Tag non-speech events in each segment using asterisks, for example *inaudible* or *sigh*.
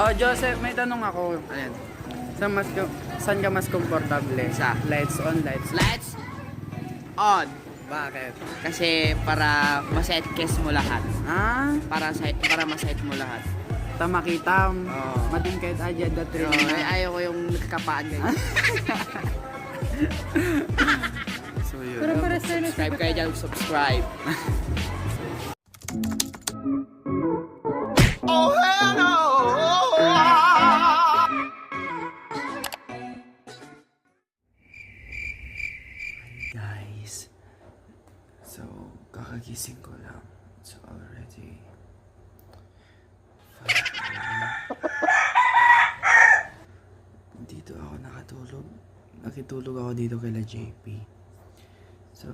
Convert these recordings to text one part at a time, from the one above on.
Oh, Joseph, may tanong ako. Ayan. Saan, mas, saan ka mas komportable? Sa? Lights on, lights. Lights on. Bakit? Kasi para maset kiss mo lahat. Ah, Para sa para maset mo lahat. tamakitam. Oo. Madingkait aja da Pero trin. ay, ayaw ko yung nakakapaan ganyan. *laughs* So yun. Pero para sa subscribe kayo dyan, subscribe. *laughs* Nakitulog ako dito kila JP. So,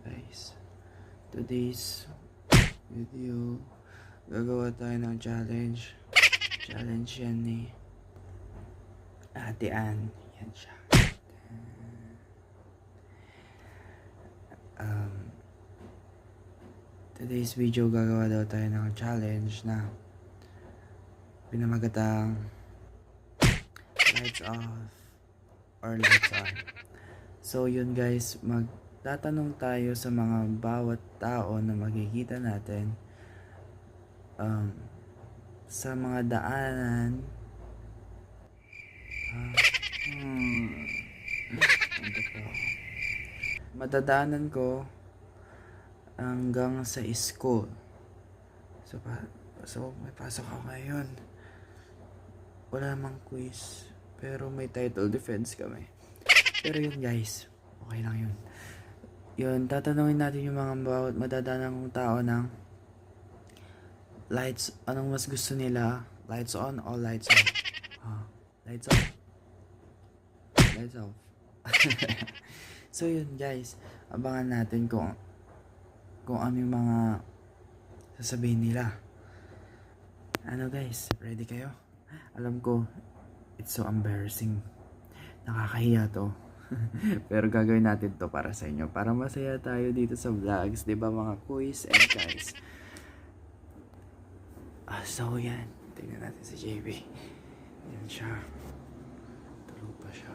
guys, today's video, gagawa tayo ng challenge. Challenge yan ni Ate Ann. Yan siya. um, today's video gagawa daw tayo ng challenge na pinamagatang lights off or on. So yun guys, magtatanong tayo sa mga bawat tao na makikita natin um, sa mga daanan Ah, hmm. Madadaanan ko hanggang sa school. So, pa, so may pasok ako ngayon. Wala namang quiz. Pero may title defense kami. Pero yun guys, okay lang yun. Yun, tatanungin natin yung mga bawat madadaanan kong tao ng lights, anong mas gusto nila? Lights on or lights off? Ah, lights off. Lights off. *laughs* So yun guys, abangan natin kung kung ano yung mga sasabihin nila. Ano guys, ready kayo? Alam ko, it's so embarrassing. Nakakahiya to. *laughs* Pero gagawin natin to para sa inyo. Para masaya tayo dito sa vlogs. ba mga quiz and guys. Ah, so yan. Tingnan natin si JB. Yan siya. Tulog pa siya.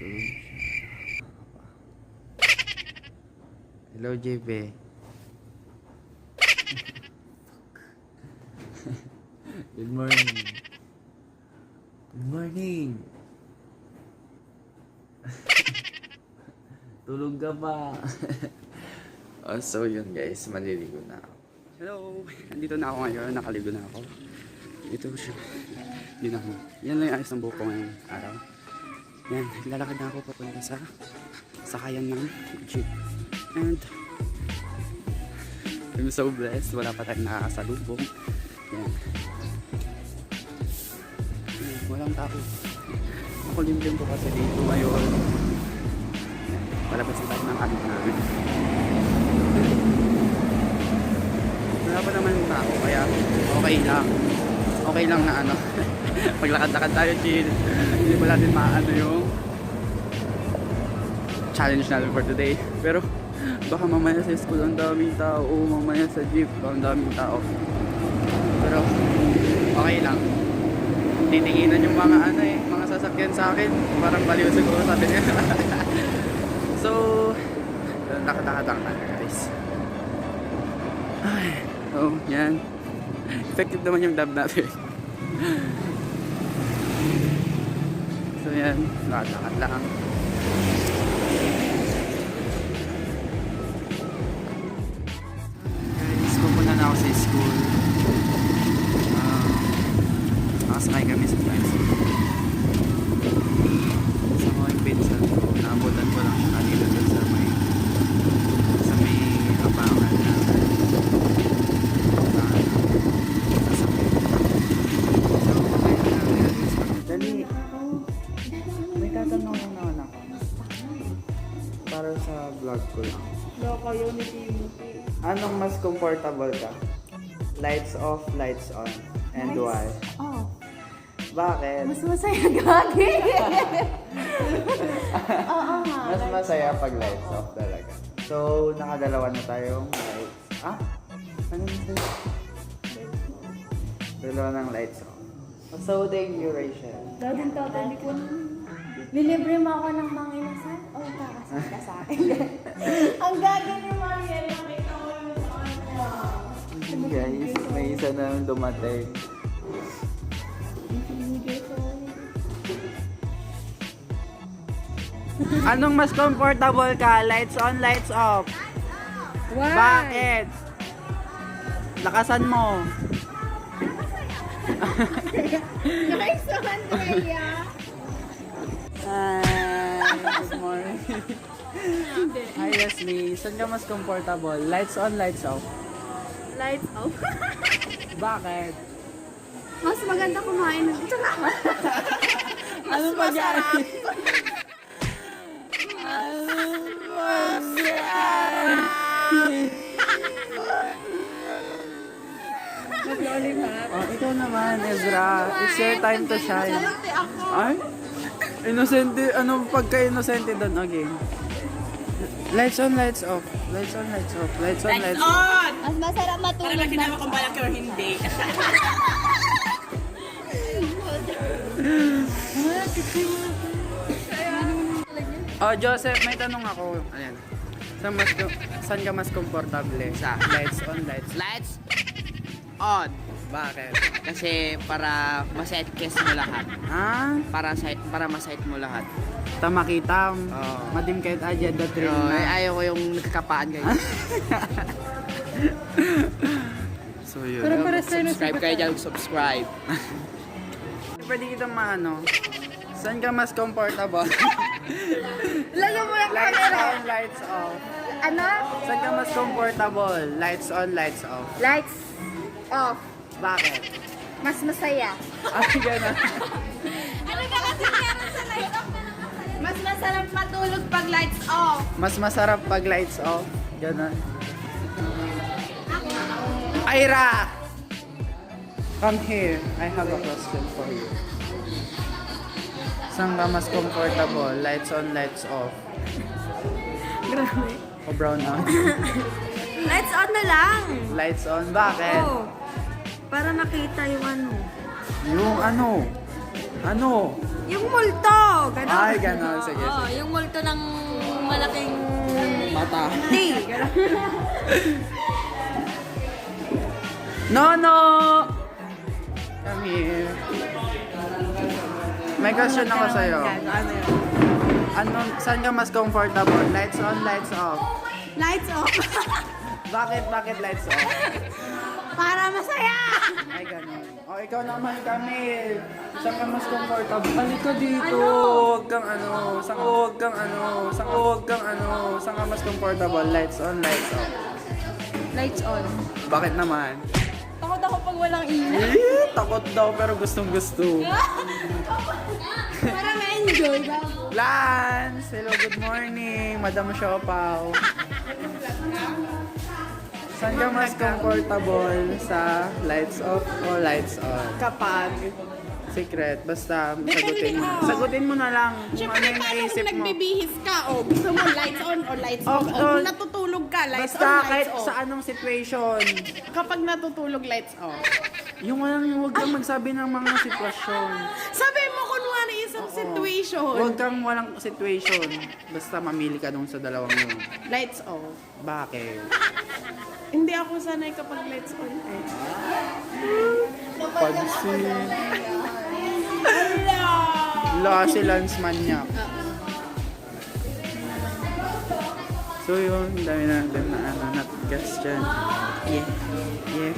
Tulog siya. Hello, JB. *laughs* Good morning. Morning. *laughs* Tulog ka ba? *laughs* oh, so yun guys, maliligo na ako. Hello! Nandito na ako ngayon, nakaligo na ako. Ito siya. Yun ako. Yan lang yung ayos ng buhok ko ngayong araw. Yan, lalakad na ako papunta sa sakayan ng jeep. And I'm so blessed. Wala pa tayong nakakasalubong. Yan. Walang tao. Makulimlim po kasi dito ngayon. Palabas tayo ng anak namin. Wala pa naman yung tao, kaya okay lang. Okay lang na ano. *laughs* Paglakad-lakad tayo, chill. Hindi pa natin maano yung challenge natin for today. Pero baka mamaya sa school ang daming tao, o mamaya sa jeep ang daming tao. Pero okay lang. Titinginan yung mga ano eh, mga sasakyan sa akin. Parang baliw siguro sabi niya. *laughs* so, lang tayo guys. Ay, oh, yan. Effective naman yung dab natin. *laughs* so yan, lakad-lakad lang. May tatanungin naman ako. Para sa vlog ko lang. Loko yun ni Timothy. Anong mas comfortable ka? Lights off, lights on. And why? Oh, Bakit? mas masaya gagi. *laughs* Oo nga. Mas masaya pag lights off talaga. So, nakadalawa na tayong lights. Ah? Ano yun sa'yo? Dalawa ng lights off. So, thank you, Rachel. Dadin to, hindi ko Lilibre mo ako ng mga inasan o kakasal ka sa akin? *laughs* Ang gagawin ni Mariel, nakita ko yung ano. Guys, may isa na dumating. Binigay ko. Anong mas comfortable ka? Lights on, lights off? Why? Bakit? Lakasan mo. Nice one, Rhea. Hi, good morning. Hi, Leslie. Saan ka mas comfortable? Lights on, lights off? Lights off. Bakit? Mas maganda kumain ng na. Ano pa yan? Ano pa yan? Oh, ikaw naman, Ezra. It's your time to shine. Ay? Inosente, ano pagka-inosente doon? Okay. Lights on, lights off. Lights on, lights off. Lights on, lights off. Mas masarap matulog na. Kinawa kung balak or hindi. *laughs* Oh, Joseph, may tanong ako. Ayan. Saan, mas, saan ka mas komportable? Sa? Lights on, lights Lights on. Bakit? Kasi para ma-set kiss mo lahat. Ah, Para sa para ma-set mo lahat. tamakitam. Oo. Madim kahit adya the train Pero na. ay, ayaw ko yung nagkakapaan kayo. *laughs* So yun. subscribe kayo dyan, subscribe. Pwede kita maano. Saan ka mas comfortable? *laughs* Lagyan mo yung lights camera. on, lights off. Ano? Saan ka mas comfortable? Lights on, lights off. Lights off. Bakit? Mas masaya. Ay, gano'n. Ano ka kasi meron sa lights off na Mas masarap matulog pag lights off. Mas masarap pag lights off. Ganon. Ira! Come here. I have a question for you. Saan ka mas comfortable? Lights on, lights off. Grabe. O brown out? *laughs* Lights on na lang. lights on. Bakit? Oh. Para makita yung ano. Yung ano? Ano? Yung multo. Ganon. Ay, ganon. Sige, Oh, sige. yung multo ng malaking Mata. T. *laughs* Ganon. No, no! Come here. May question ako sa'yo. Ano yun? Ano, saan ka mas comfortable? Lights on, lights off? Lights off. Bakit, bakit lights off? *laughs* Ay, ganun. O, ikaw naman, Camille. Saan ka mas comfortable? Balik ka dito. Ano? Huwag kang ano. Saan huwag kang ano. Saan huwag kang ano. Saan ka mas comfortable? Lights on, lights off? Lights on. Bakit naman? Takot ako pag walang ilaw. Eh, takot daw pero gustong gusto. *laughs* Para ma-enjoy ba? Lance! Hello, good morning. Madam Siopaw. *laughs* Saan ka mas comfortable sa lights off o lights on? Kapag. Secret. Basta sagutin mo. Sagutin mo na lang kung ano Siyempre, yung paano naisip kung mo. nagbibihis ka o gusto mo lights on or lights Oh, off? O oh. kung natutulog ka, lights Basta on, kahit lights off. sa anong situation. Kapag natutulog, lights off. Yung walang, huwag kang magsabi ng mga sitwasyon. Sabi mo kunwari isang Oo. situation. Huwag kang walang situation. Basta mamili ka dun sa dalawang yun. Lights off. Bakit? *laughs* Hindi ako sanay kapag lights on. Eh. Pansin. La, si Lance Manyak. So yun, dami na natin na ano, not guess dyan. Yeah. Yeah.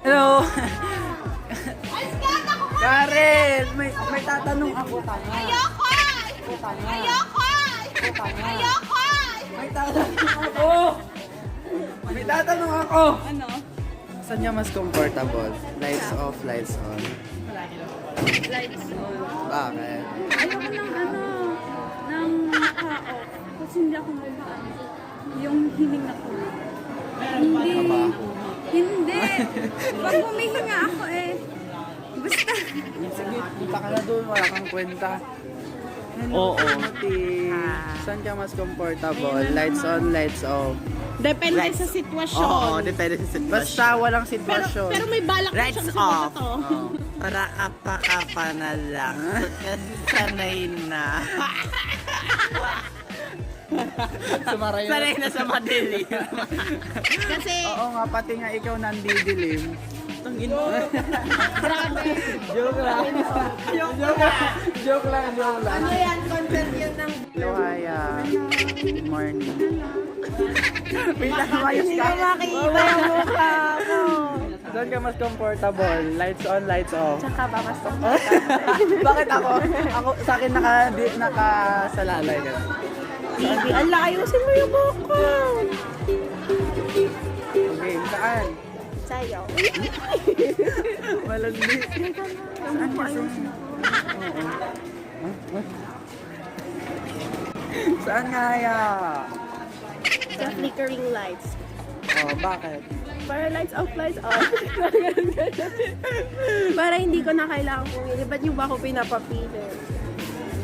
*laughs* Hello! *laughs* Karen! May, may tatanong ako. Tanga. Ayoko! Tanga. Ayoko! Tanga. Ayoko! May tatanong ako! May tatanong ako! Ano? Saan niya mas comfortable? Lights off, lights on. Lights on. Bakit? Ayoko ng ano, ng naka-off. Kasi hindi ako makaano. Yung hiling na ko. Hindi. Hindi. Pag humihinga ako eh. Basta. *laughs* Sige, punta ka na doon. Wala kang kwenta. Hello, Oo. Saan ka mas comfortable? Lights on, lights off. Depende Lights- sa sitwasyon. Oo, depende sa sitwasyon. Basta walang pero, sitwasyon. pero may balak na Lights siyang off. sumagot, oh. Oo. Para apa-apa na lang. Kasi sanay *laughs* na. Sanay na sa madilim. Kasi, Oo nga, pati nga ikaw nandidilim. Grabe. Joke lang. Joke lang. Joke lang, joke lang. Ano yan? Content yun ng... Hello, Haya. Good morning. Wait lang, Hindi ka. ko makikita yung mukha ko. Saan ka mas comfortable? Lights on, lights off. Tsaka ba mas *laughs* Bakit ako? Ako, sa akin naka, di, nakasalalay ka. Baby, ang ayusin mo yung ko. Okay, saan? Sa'yo. Saan kasi? Saan nga Haya? Sa flickering lights. Oh, bakit? Para lights off, lights off. *laughs* Para hindi ko na kailangan pumili. Ba't yung ba ako pinapapili?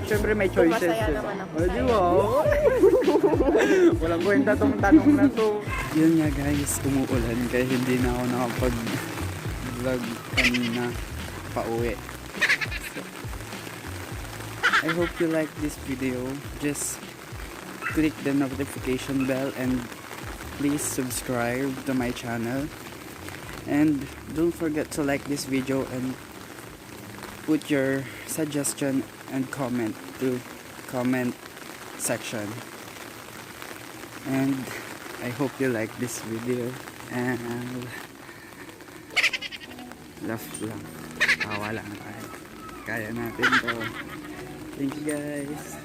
Siyempre may choices. Masaya naman ako Oh, di ba? *laughs* Walang kwenta tong tanong na to. Yun nga guys, umuulan kaya hindi na ako nakapag-vlog kanina pa uwi. I hope you like this video. Just click the notification bell and please subscribe to my channel. And don't forget to like this video and put your suggestion and comment to comment section. And I hope you like this video and laugh lang. Tawa lang tayo. Kaya natin to. Thank you guys.